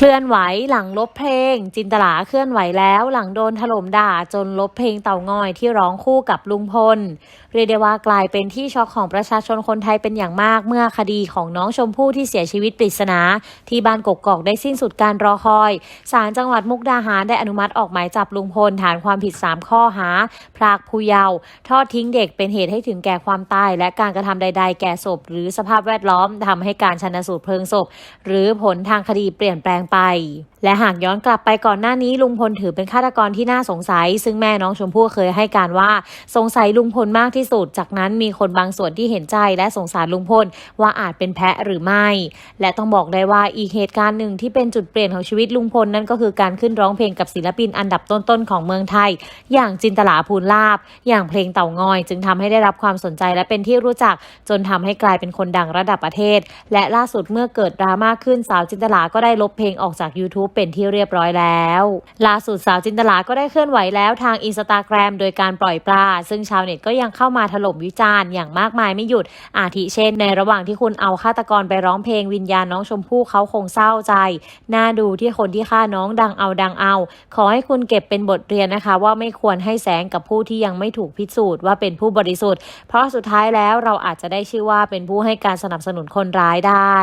เคลื่อนไหวหลังลบเพลง จินตลาเคลื่อนไหวแล้วหลังโดนถล่มด่าจนลบเพลงเต่างอยที่ร้องคู่กับลุงพล เรียกได้ว่ากลายเป็นที่ช็อกของประชาชนคนไทยเป็นอย่างมากเมื่อคดีของน้องชมพู่ที่เสียชีวิตปริศนาที่บ้านกกอกได้สิ้นสุดการรอคอยศาลจังหวัดมุกดาหารได้อนุมัติออกหมายจับลุงพลฐานความผิด 3 ข้อหา พรากผู้เยาว์ทอดทิ้งเด็กเป็นเหตุให้ถึงแก่ความตาย และการกระทำใด ๆ แก่ศพ หรือสภาพแวดล้อมทำให้การชันสูตรเพลิงศพ หรือผลทางคดีเปลี่ยนแปลงไปและหากย้อนกลับไปก่อนหน้านี้ลุงพลถือเป็นฆาตกรที่น่าสงสัย ซึ่งแม่น้องชมพู่เคยให้การว่าสงสัยลุงพลมากที่สุด จากนั้นมีคนบางส่วนที่เห็นใจและสงสารลุงพลว่าอาจเป็นแพะหรือไม่ และต้องบอกได้ว่าอีกเหตุการณ์หนึ่งที่เป็นจุดเปลี่ยนของชีวิตลุงพลนั่นก็คือการขึ้นร้องเพลงกับศิลปินอันดับต้นๆของเมืองไทย อย่างจินตลาภูลาบ อย่างเพลงเต่างอย จึงทำให้ได้รับความสนใจและเป็นที่รู้จัก จนทำให้กลายเป็นคนดังระดับประเทศ และล่าสุดเมื่อเกิดดราม่าขึ้นสาวจินตลาก็ได้ลบเพลงออกจาก YouTube เป็นที่เรียบร้อยแล้วล่าสุดสาวจินตลาก็ได้เคลื่อนไหวแล้วทางอินสตาแกรมโดยการปล่อยปลา ซึ่งชาวเน็ตก็ยังเข้ามาถล่มวิจารณ์อย่างมากมายไม่หยุด อาทิเช่นในระหว่างที่คุณเอาฆาตกรไปร้องเพลงวิญญาณน้องชมพู่เขาคงเศร้าใจ น่าดูที่คนที่ฆ่าน้องดังเอาดังเอา ขอให้คุณเก็บเป็นบทเรียนนะคะ ว่าไม่ควรให้แสงกับผู้ที่ยังไม่ถูกพิสูจน์ว่าเป็นผู้บริสุทธิ์ เพราะสุดท้ายแล้วเราอาจจะได้ชื่อว่าเป็นผู้ให้การสนับสนุนคนร้ายได้